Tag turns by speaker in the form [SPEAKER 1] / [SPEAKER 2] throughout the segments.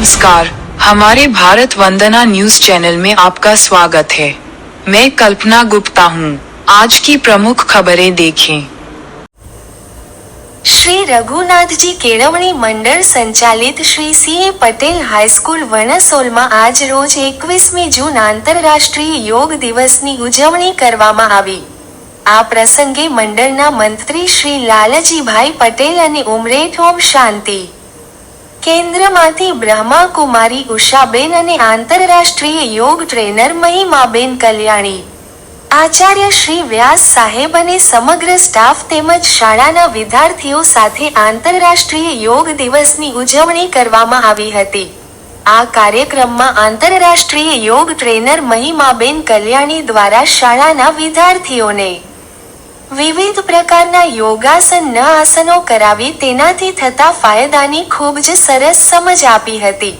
[SPEAKER 1] नमस्कार हमारे भारत वंदना news channel में आपका स्वागत है मैं कल्पना गुप्ता हूँ आज की प्रमुख खबरें देखें
[SPEAKER 2] શ્રી રઘુનાથજી કેળવણી મંડળ સંચાલિત Shri C A Patel high school વણસોલમાં આજ રોજ એકવીસમી જૂન આંતરરાષ્ટ્રીય યોગ દિવસની ઉજવણી કરવામાં આવી આ પ્રસંગે મંડળના મંત્રી શ્રી લાલજીભાઈ પટેલ અને ઉમરેઠ ઓમ શાંતિ કેન્દ્રમાંથી બ્રહ્મા કુમારી ઉષાબેન અને આંતરરાષ્ટ્રીય યોગ ટ્રેનર મહિમાબેન કલ્યાણી. આચાર્ય શ્રી વ્યાસ સાહેબ અને સમગ્ર સ્ટાફ તેમજ શાળાના વિદ્યાર્થીઓ સાથે આંતરરાષ્ટ્રીય યોગ દિવસની ઉજવણી કરવામાં આવી હતી. આ કાર્યક્રમમાં આંતરરાષ્ટ્રીય યોગ ટ્રેનર મહિમાબેન કલ્યાણી દ્વારા શાળાના વિદ્યાર્થીઓને વિવિધ પ્રકારના યોગાસન આસનો કરાવી તેનાથી થતા ફાયદાની ખૂબ જ સરસ સમજ આપી હતી.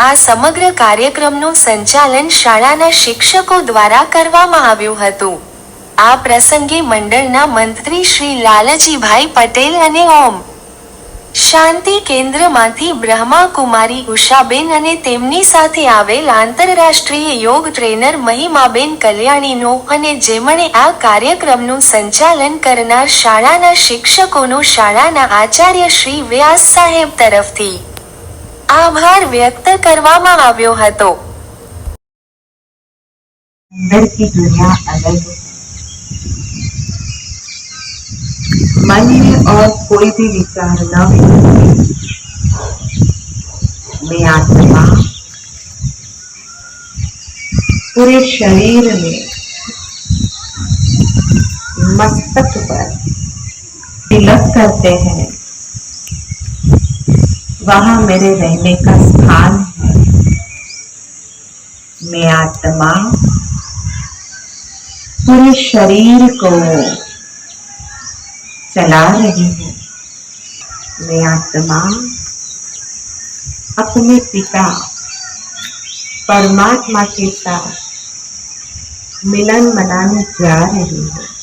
[SPEAKER 2] આ સમગ્ર કાર્યક્રમનું સંચાલન શાળાના શિક્ષકો દ્વારા કરવામાં આવ્યું હતું. આ પ્રસંગે મંડળના મંત્રી શ્રી લાલજીભાઈ પટેલ અને ઓમ શાંતિ કેન્દ્રમાંથી બ્રહ્મા કુમારી ઉષાબેન અને તેમની સાથે આવેલ આંતરરાષ્ટ્રીય યોગ ટ્રેનર મહિમાબેન કલ્યાણીનો અને જેમણે આ કાર્યક્રમનું સંચાલન કરનાર શાળાના શિક્ષકોનો શાળાના આચાર્ય શ્રી વ્યાસ સાહેબ તરફથી. આભાર વ્યક્ત કરવામાં આવ્યો હતો.
[SPEAKER 3] દુનિયા और कोई भी विचार न मैं आत्मा पूरे शरीर में मस्तक पर तिलक करते हैं। वहाँ मेरे रहने का स्थान है। मैं आत्मा पूरे शरीर को चला रही हूँ। मैं आत्मा अपने पिता, परमात्मा के साथ मिलन मनाने जा रही हूँ।